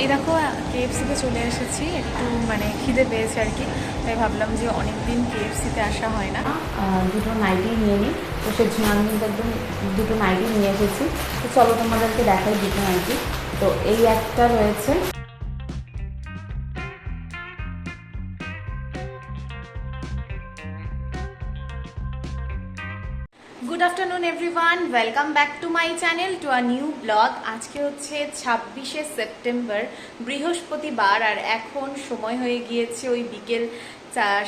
এই দেখো কেএফসিতে চলে এসেছি। একটু মানে খিদে পেয়েছে আর কি। তাই ভাবলাম যে অনেকদিন কেএফসিতে আসা হয় না। দুটো নাইটি নিয়ে নিই তো সে আমি একদম দুটো নাইটি নিয়ে এসেছি। তো চলো তোমাদেরকে দেখাই দুটো নাইটি তো এই একটা রয়েছে। Good afternoon everyone welcome back to my channel to a new blog আজকে হচ্ছে ছাব্বিশে সেপ্টেম্বর, বৃহস্পতিবার, আর এখন সময় হয়ে গিয়েছে ওই বিকেল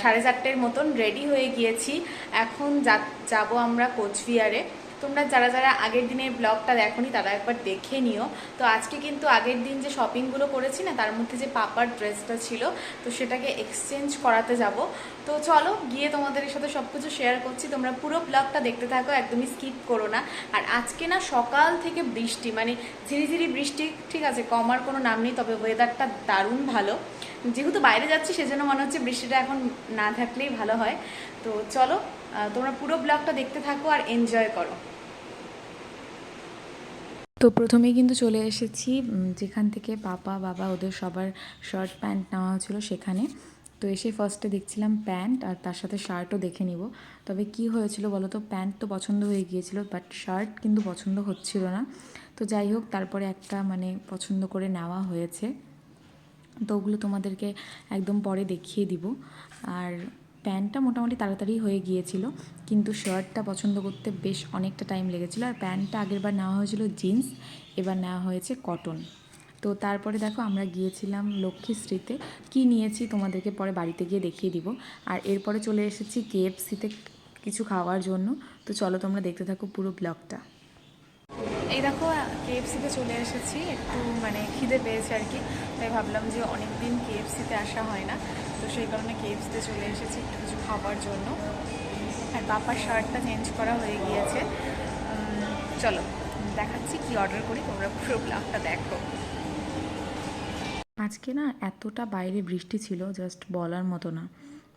সাড়ে চারটের মতন রেডি হয়ে গিয়েছি। এখন যাব আমরা কোচবিহারে। তোমরা যারা যারা আগের দিনের ব্লগটা দেখোনি, তারা একবার দেখে নিও। তো আজকে কিন্তু আগের দিন যে শপিংগুলো করেছি না, তার মধ্যে যে পাপার ড্রেসটা ছিল, তো সেটাকে এক্সচেঞ্জ করাতে যাব। তো চলো, গিয়ে তোমাদের সাথে সব কিছু শেয়ার করছি। তোমরা পুরো ব্লগটা দেখতে থাকো, একদমই স্কিপ করো না। আর আজকে না সকাল থেকে বৃষ্টি মানে ঝিরিঝিরি বৃষ্টি, ঠিক আছে কমার কোনো নাম নেই, তবে ওয়েদারটা দারুণ ভালো। যেহেতু বাইরে যাচ্ছি, সেজন্য মনে হচ্ছে বৃষ্টিটা এখন না থাকলেই ভালো হয়। তো চলো তোমরা পুরো ব্লগটা দেখতে থাকো আর এনজয় করো। তো প্রথমেই কিন্তু চলে এসেছি যেখান থেকে পাপা, বাবা ওদের সবার শার্ট প্যান্ট নেওয়া হয়েছিল সেখানে। তো এসে ফার্স্টে দেখছিলাম প্যান্ট আর তার সাথে শার্টও দেখে নিব। তবে কি হয়েছিল বলো তো প্যান্ট তো পছন্দ হয়ে গিয়েছিল বাট শার্ট কিন্তু পছন্দ হচ্ছিল না। তো যাই হোক, তারপরে একটা মানে পছন্দ করে নেওয়া হয়েছে। তো ওগুলো তোমাদেরকে একদম পরে দেখিয়ে দিব। আর প্যান্টটা মোটামুটি তাড়াতাড়ি হয়ে গিয়েছিল, কিন্তু শার্টটা পছন্দ করতে বেশ অনেকটা টাইম লেগেছিলো। আর প্যান্টটা আগেরবার নেওয়া হয়েছিল জিন্স, এবার নেওয়া হয়েছে কটন। তো তারপরে দেখো আমরা গিয়েছিলাম লক্ষ্মীশ্রীতে কি নিয়েছি তোমাদেরকে পরে বাড়িতে গিয়ে দেখিয়ে দিব। আর এরপরে চলে এসেছি কেএফসিতে কিছু খাওয়ার জন্য। তো চলো তোমরা দেখতে থাকো পুরো ব্লগটা। এই দেখো কেএফসিতে চলে এসেছি। একটু মানে খিদে পেয়েছে আর কি। তাই ভাবলাম যে অনেক দিন কেএফসিতে আসা হয় না। তো সেই কারণে কেএফসিতে চলে এসেছি একটু কিছু খাবার জন্য। আর পাপার শার্টটা চেঞ্জ করা হয়ে গিয়েছে। চলো, দেখাচ্ছি কি অর্ডার করি, তোমরা পুরো ব্লগটা দেখো। আজকে না এতটা বাইরে বৃষ্টি ছিল জাস্ট বলার মতো না।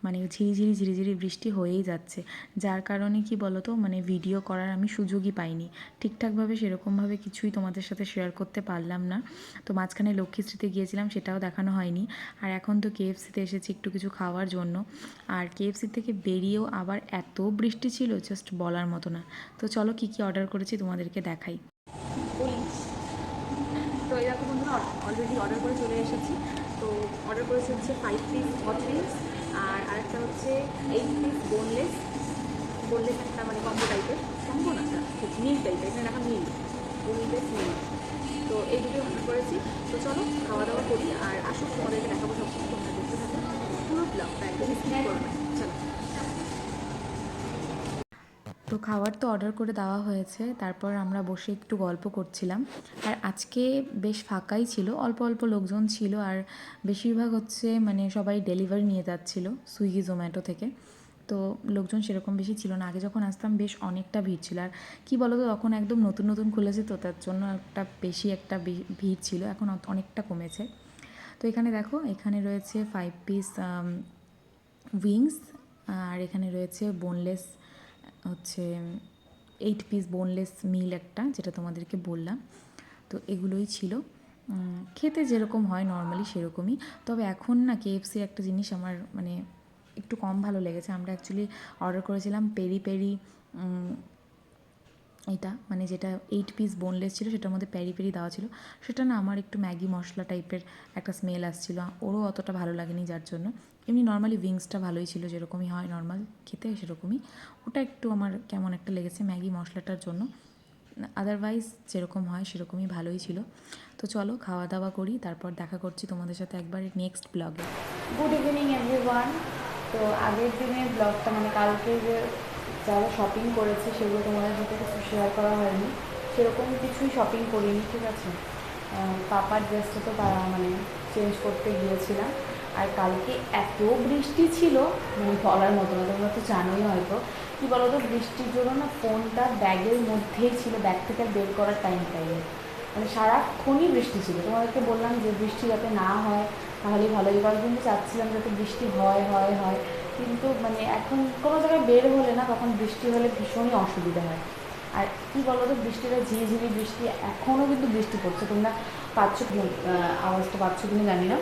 মানে ঝিরিঝিরি ঝিরিঝিরি বৃষ্টি হয়েই যাচ্ছে। যার কারণে কি বলতো? মানে ভিডিও করার আমি সুযোগই পাইনি। ঠিকঠাকভাবে সেরকমভাবে কিছুই তোমাদের সাথে শেয়ার করতে পারলাম না। তো মাঝখানে লক্ষ্মীশ্রীতে গিয়েছিলাম, সেটাও দেখানো হয়নি। আর এখন তো কেএফসিতে এসেছি একটু কিছু খাওয়ার জন্য। আর কেএফসি থেকে বেরিয়েও আবার এত বৃষ্টি ছিল জাস্ট বলার মতো না। তো চলো কি কি অর্ডার করেছি তোমাদেরকে দেখাই। তো বন্ধুরা অলরেডি অর্ডার করে চলে এসেছি। তো অর্ডার করেছি হচ্ছে ফাইভ পিস হট আর আরেকটা হচ্ছে এইট পিস বোনলেস বোনলেস একটা মানে কম্বো টাইপের কম্বো না মিল টাইপের এখানে রাখা মিল। বোনলেস মিল। তো এই দুটো অর্ডার করেছি। তো চলো খাওয়া দাওয়া করি, আর আসুক তোমাদেরকে দেখাবো সব কিছু তোমরা দেখতে থাকো। পুরো ব্লগটা একদম স্কিপ করো না। চলো। তো খাবার তো অর্ডার করে দেওয়া হয়েছে, তারপর আমরা বসে একটু গল্প করছিলাম। আর আজকে বেশ ফাঁকাই ছিল, অল্প অল্প লোকজন ছিল আর বেশিরভাগ হচ্ছে মানে সবাই ডেলিভারি নিয়ে যাচ্ছিল সুইগি জোম্যাটো থেকে। তো লোকজন সেরকম বেশি ছিল না, আগে যখন আসতাম বেশ অনেকটা ভিড় ছিল। আর কি বলো তো তখন একদম নতুন নতুন খুলেছে তো, তার জন্য একটা বেশি একটা ভিড় ছিল, এখন অনেকটা কমেছে। তো এখানে দেখো, এখানে রয়েছে ফাইভ পিস উইংস আর এখানে রয়েছে বোনলেস হচ্ছে এইট পিস বোনলেস মিল একটা, যেটা তোমাদেরকে বললাম। তো এগুলোই ছিল। খেতে যেরকম হয় নর্মালি সেরকমই। তবে এখন না কেএফসির একটা জিনিস আমার মানে একটু কম ভালো লেগেছে। আমরা অ্যাকচুয়ালি অর্ডার করেছিলাম পেরি পেরি এটা মানে যেটা এইট পিস বোনলেস ছিল, সেটার মধ্যে প্যারি প্যারি দেওয়া ছিল। সেটা না আমার একটু ম্যাগি মশলা টাইপের একটা স্মেল আসছিল। ওরও অতটা ভালো লাগেনি যার জন্য। এমনি নর্মালি উইংসটা ভালোই ছিল, যেরকমই হয় নর্মাল খেতে সেরকমই। ওটা একটু আমার কেমন একটা লেগেছে ম্যাগি মশলাটার জন্য। আদারওয়াইজ যেরকম হয় সেরকমই ভালোই ছিল। তো চলো খাওয়া দাওয়া করি, তারপর দেখা করছি তোমাদের সাথে একবার নেক্সট ব্লগে গুড ইভিনিং এভরিওয়ান তো আগের দিনের ব্লগটা মানে কালকে যে যারা শপিং করেছে, সেগুলো তোমাদের সাথে কিছু শেয়ার করা হয়নি। সেরকম কিছুই শপিং করিনি, ঠিক আছে? পাপার ড্রেসটা তো বা- মানে চেঞ্জ করতে গিয়েছিলাম। আর কালকে এত বৃষ্টি ছিল মানে বলার মতো না, তোমরা তো জানোই হয়তো। কি বলো তো বৃষ্টির জন্য না ফোনটা ব্যাগের মধ্যেই ছিল, ব্যাগ থেকে বের করার টাইম পাইনি মানে সারাক্ষণই বৃষ্টি ছিল। তোমাদেরকে বললাম যে বৃষ্টি যাতে না হয়, তাহলেই ভালো। এবার কিন্তু চাচ্ছিলাম যাতে বৃষ্টি হয় হয় হয়। কিন্তু মানে এখন কোনো জায়গায় বের হলে না তখন বৃষ্টি হলে ভীষণই অসুবিধা হয়। আর কি বলো তো বৃষ্টিটা ঝিরিঝিরি বৃষ্টি এখনও কিন্তু বৃষ্টি পড়ছে। তোমরা পাচ্ছ আওয়াজটা পাচ্ছ কিনা জানি না।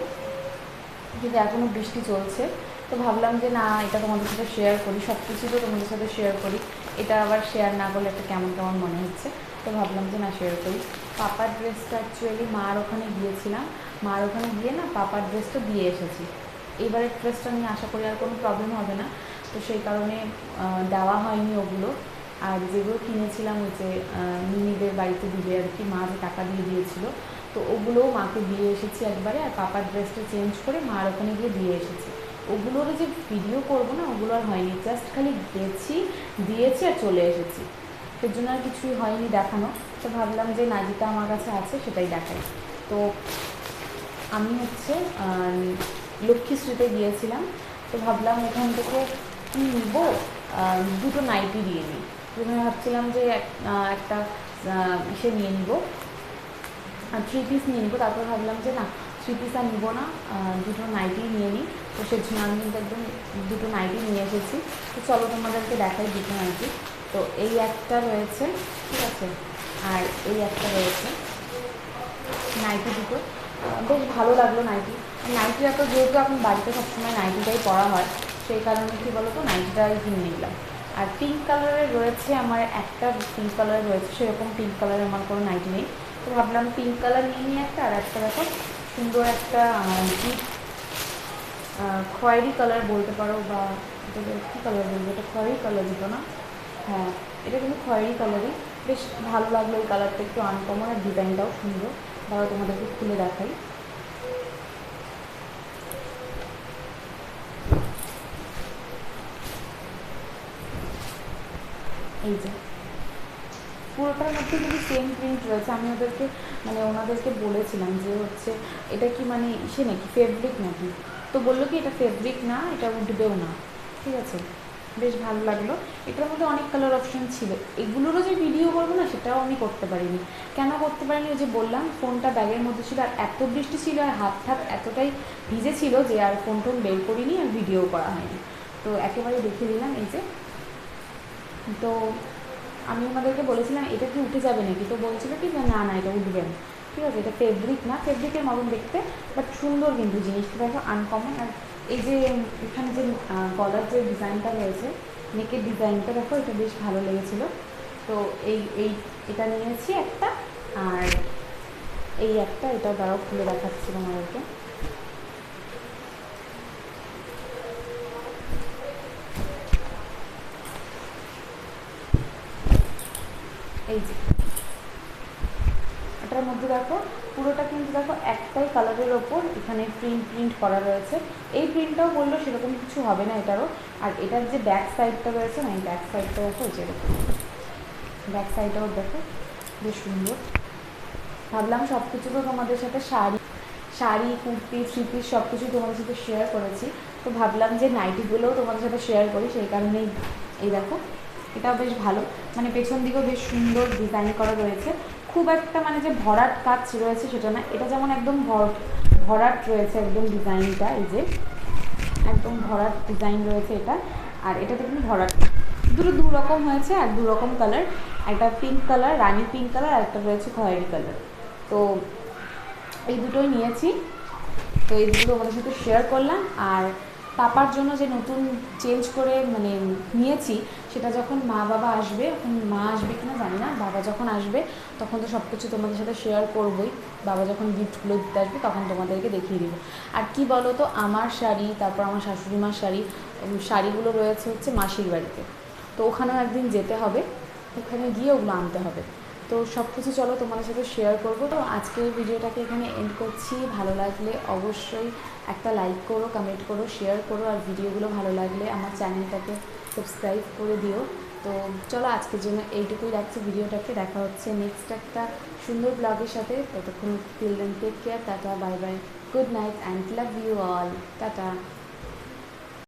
কিন্তু এখনও বৃষ্টি চলছে। তো ভাবলাম যে না, এটা তোমাদের সাথে শেয়ার করি। সব কিছু তো তোমাদের সাথে শেয়ার করি। এটা আবার শেয়ার না করলে একটা কেমন কেমন মনে হচ্ছে। তো ভাবলাম যে না শেয়ার করি। পাপার ড্রেসটা অ্যাকচুয়ালি মার ওখানে গিয়েছিলাম। মার ওখানে গিয়ে না, পাপার ড্রেসটা দিয়ে এসেছি। এবারের ড্রেসটা নিয়ে আশা করি আর কোনো প্রবলেম হবে না। তো সেই কারণে দেওয়া হয়নি ওগুলো। আর যেগুলো কিনেছিলাম ওই যে মিনিদের বাড়িতে দিবে আর কি, মা যে টাকা দিয়ে দিয়েছিল। তো ওগুলোও মাকে দিয়ে এসেছি একবারে আর পাপার ড্রেসটা চেঞ্জ করে মার ওখানে গিয়ে দিয়ে এসেছি। ওগুলোর যে ভিডিও করব না, ওগুলো আর হয়নি। জাস্ট খালি গেছি, দিয়েছি আর চলে এসেছি। সের জন্য আর কিছুই হয়নি দেখানো। তো ভাবলাম যে না যেটা আমার কাছে আছে, সেটাই দেখাই। তো আমি হচ্ছে লক্ষ্মীশ্রীতে গিয়েছিলাম তো ভাবলাম ওখান থেকে কী নিব দুটো নাইটি দিয়ে নিই প্রথমে ভাবছিলাম যে একটা ইসে নিয়ে নিব থ্রি পিস নিয়ে নিবো, তারপর ভাবলাম যে না থ্রি পিস আর নিবো না দুটো নাইটি নিয়ে নিই। তো সেই জন্য আমি কিন্তু একদম দুটো নাইটি নিয়ে এসেছি। তো চলো তোমাদেরকে দেখাই দুটো নাইটি। তো এই একটা রয়েছে, ঠিক আছে? আর এই একটা রয়েছে, নাইটি দুটো। বেশ ভালো লাগল নাইটি। নাইটিটা তো যেহেতু এখন বাড়িতে সবসময় নাইটিটাই পরা হয়, সেই কারণে কী বলো তো নাইটিটাই কিনে নিলাম আর পিঙ্ক কালারের রয়েছে আমার একটা পিঙ্ক কালার রয়েছে, সেরকম পিঙ্ক কালারের আমার কোনো নাইটি নেই। তো ভাবলাম পিঙ্ক কালার নিয়ে নিয়ে একটা, আর একটা দেখো, সুন্দর একটা ডিপ খয়েরি কালার বলতে পারো বা কী কালার বলব, এটা খয়েরি কালার দিত না? হ্যাঁ এটা কিন্তু খয়েরি কালারই বেশ ভালো লাগল এই কালারটা একটু আনকমন আর ডিজাইনটাও সুন্দর। দাঁড়াও তোমাদেরকে খুলে দেখাই। এই যে। পুরোটার মধ্যে কিন্তু সেম প্রিন্ট রয়েছে, আমি ওদেরকে মানে ওনাদেরকে বলেছিলাম যে হচ্ছে, এটা কি মানে ইসে নাকি ফেব্রিক নাকি? তো বলল কি, এটা ফেব্রিক না, এটা উঠবেও না। ঠিক আছে? বেশ ভালো লাগল। এটার মধ্যে অনেক কালার অপশন ছিল। এগুলোরও যে ভিডিও করব না, সেটাও আমি করতে পারিনি। কেন করতে পারিনি? ওই যে বললাম, ফোনটা ব্যাগের মধ্যে ছিল, আর এত বৃষ্টি ছিল, আর হাত হাত এতটাই ভিজে ছিল যে আর ফোন টোন বের করিনি, আর ভিডিও করা হয়নি। তো একেবারে দেখিয়ে দিলাম, এই যে তো আমি ওনাদেরকে বলেছিলাম, এটা কি উঠে যাবে নাকি? তো বলছিল কি, না না এটা উঠবে ঠিক আছে, এটা ফেব্রিক না ফেব্রিকের মতন দেখতে বাট সুন্দর কিন্তু জিনিসটা, দেখো আনকমন আর এই যে এখানে যে গলার যে ডিজাইনটা রয়েছে, নেকের ডিজাইনটা দেখো, এটা বেশ ভালো লেগেছিল। তো এই এই, এটা নিয়েছি একটা, আর এই একটা, এটা দ্বারাও খুলে দেখাচ্ছি আমাদেরকে এই যে। এটার মধ্যে দেখো, পুরোটা কিন্তু দেখো একটাই কালারের ওপর এখানে প্রিন্ট প্রিন্ট করা রয়েছে। এই প্রিন্টটাও বলল সেরকম কিছু হবে না এটারও। আর এটার যে ব্যাক সাইডটা রয়েছে না এই ব্যাক সাইডটা দেখো, এই যে ব্যাক সাইডটাও দেখো, বেশ সুন্দর। ভাবলাম সব কিছু তো তোমাদের সাথে শাড়ি শাড়ি, কুর্তি থ্রি পিস সব কিছু তোমাদের সাথে শেয়ার করেছি। তো ভাবলাম যে নাইটিগুলোও তোমাদের সাথে শেয়ার করি, সেই কারণেই এই দেখো। এটাও বেশ ভালো। মানে পেছন দিকেও বেশ সুন্দর ডিজাইন করা রয়েছে। খুব একটা মানে যে ভরাট কাজ রয়েছে সেটা না, এটা যেমন একদম ভর ভরাট রয়েছে একদম ডিজাইনটা এই যে একদম ভরাট ডিজাইন রয়েছে এটা। আর এটাতে কিন্তু ভরাট, দুটো দু রকম হয়েছে আর দু রকম কালার একটা pink colour rani pink colour আর একটা রয়েছে খয়েরি কালার তো এই দুটোই নিয়েছি। তো এই দুটো আমাদের সাথে শেয়ার করলাম। আর পাপার জন্য যে নতুন চেঞ্জ করে মানে নিয়েছি সেটা যখন মা বাবা আসবে, এখন মা আসবে কিনা জানি না, বাবা যখন আসবে, তখন তো সব কিছু তোমাদের সাথে শেয়ার করবোই। বাবা যখন গিফটগুলো দিতে আসবে, তখন তোমাদেরকে দেখিয়ে দিব। আর কি বলো তো আমার শাড়ি, তারপর আমার শাশুড়ি মার শাড়ি শাড়িগুলো রয়েছে হচ্ছে মাসির বাড়িতে। তো ওখানেও একদিন যেতে হবে, ওখানে গিয়ে ওগুলো আনতে হবে। তো সব কিছু চলো তোমাদের সাথে শেয়ার করব। তো আজকের ভিডিওটাকে এখানে এন্ড করছি। ভালো লাগলে অবশ্যই একটা লাইক করো কমেন্ট করো শেয়ার করো, আর ভিডিওগুলো ভালো লাগলে আমার চ্যানেলটাকে সাবস্ক্রাইব করে দিও। তো চলো আজকের জন্য এইটুকুই রাখছি। ভিডিওটাকে দেখা হচ্ছে নেক্সট একটা সুন্দর ব্লগের সাথে। ততক্ষণ till then take care tata bye bye good night and love you all tata.